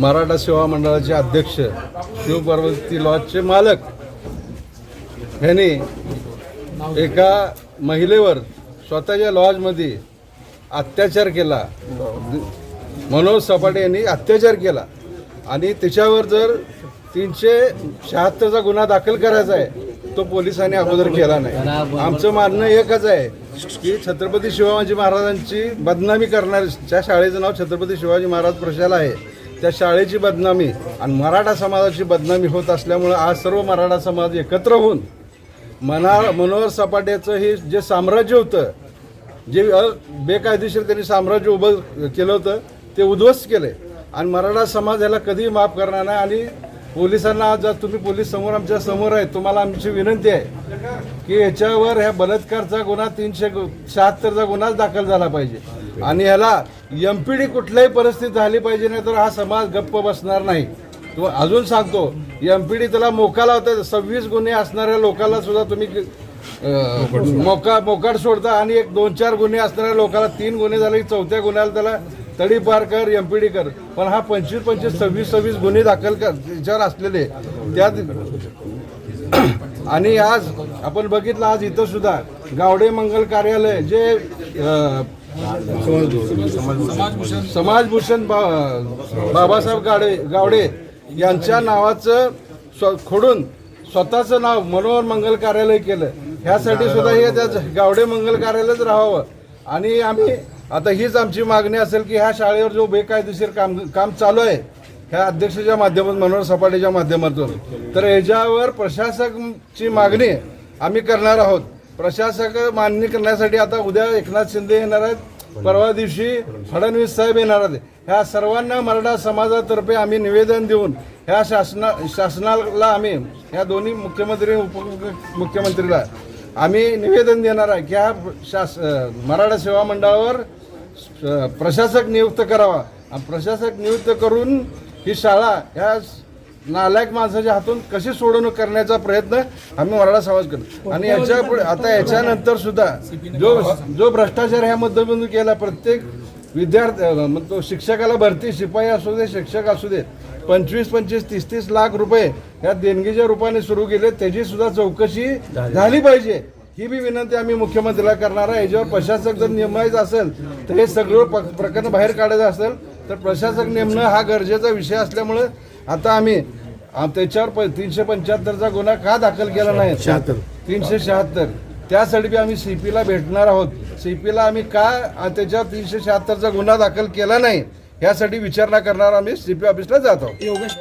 मराठा सेवा मंडळाचे अध्यक्ष शिवपार्वती लॉजचे मालक ह्यांनी एका महिलेवर स्वतःच्या लॉजमध्ये अत्याचार केला. मनोज सपाटे यांनी अत्याचार केला. आणि त्याच्यावर जर तीनशे शहात्तरचा गुन्हा दाखल करायचा आहे तो पोलिसांनी अगोदर केला नाही. आमचं मानणं एकच आहे की छत्रपती शिवाजी महाराजांची बदनामी करणार त्या शाळेचं नाव छत्रपती शिवाजी महाराज प्रशाला आहे त्या शाळेची बदनामी आणि मराठा समाजाची बदनामी होत असल्यामुळं आज सर्व मराठा समाज एकत्र होऊन मना मनोहर सपाट्याचं हे जे साम्राज्य होतं जे बेकायदेशीर त्यांनी साम्राज्य उभं केलं होतं ते उद्ध्वस्त केले. आणि मराठा समाज याला कधीही माफ करणार नाही आणि पोलिसांना आज जर तुम्ही पोलीस समोर आमच्यासमोर आहे तुम्हाला आमची विनंती आहे की याच्यावर ह्या बलात्कारचा गुन्हा तीनशे शहात्तरचा गुन्हाच दाखल झाला पाहिजे. आणि ह्याला एम पी डी कुठल्याही परिस्थितीत झाली पाहिजे नाही तर हा समाज गप्प बसणार नाही. तो अजून सांगतो एम पी डी त्याला मोका लावतात सव्वीस गुन्हे असणाऱ्या लोकांना सुद्धा तुम्ही मोका मोकाट सोडता आणि एक दोन चार गुन्हे असणाऱ्या लोकांना तीन गुन्हे झाले की चौथ्या गुन्ह्याला त्याला तडी पार कर एम पी डी कर. पण हा पंचवीस पंचवीस सव्वीस सव्वीस गुन्हे दाखल कर त्याच्यावर असलेले त्यात आणि आज आपण बघितलं आज इथं सुद्धा गावडे मंगल कार्यालय जे अं, समाजभूषण बा- बाबासाहेब गाडे गावडे यांच्या नावाचं स्व खोडून स्वतःचं नाव मनोहर मंगल कार्यालय केलं. ह्यासाठी सुद्धा हे त्या गावडे मंगल कार्यालयच राहावं. आणि आम्ही आता हीच आमची मागणी असेल की ह्या शाळेवर जो बेकायदेशीर काम काम चालू आहे ह्या अध्यक्षाच्या माध्यमातून मनोहर सपाटेच्या माध्यमातून. तर याच्यावर प्रशासकची मागणी आम्ही करणार आहोत. प्रशासक मान्य करण्यासाठी आता उद्या एकनाथ शिंदे येणार आहेत. परवा दिवशी फडणवीस साहेब येणार आहेत. ह्या सर्वांना मराठा समाजातर्फे आम्ही निवेदन देऊन ह्या शासना शासनाला आम्ही ह्या दोन्ही मुख्यमंत्री उपमुख्यमंत्रीला आम्ही निवेदन देणार आहे की ह्या शास मराठा सेवा मंडळावर प्रशासक नियुक्त करावा. प्रशासक नियुक्त करून ही शाळा ह्या नालायक माणसाच्या हातून कशी सोडवणूक करण्याचा प्रयत्न आम्ही मराठा समाज करतो. आणि याच्यापुढे आता याच्यानंतर सुद्धा जो जो भ्रष्टाचार ह्या मध्यबिंदू केला प्रत्येक विद्यार्थी तो शिक्षकाला भरती शिपाई असू दे शिक्षक असू दे पंचवीस पंचवीस तीस तीस लाख रुपये या देणगीच्या रूपाने सुरू केले त्याची सुद्धा चौकशी झाली पाहिजे. ही बी विनंती आम्ही मुख्यमंत्र्याला करणार आहे. याच्यावर प्रशासक जर नेमायचं असेल तर हे सगळं प्रकरण बाहेर काढायचं असेल तर प्रशासक नेमणं हा गरजेचा विषय असल्यामुळं आता आम्ही त्याच्यावर प- तीनशे पंच्याहत्तरचा गुन्हा का दाखल केला नाही? तीनशे शहात्तर. त्यासाठी बी आम्ही सीपीला भेटणार आहोत. सीपीला आम्ही का त्याच्यावर तीनशे शहात्तरचा गुन्हा दाखल केला नाही? यासाठी विचारणा करणार आम्ही सीपी ऑफिसला जात आहोत.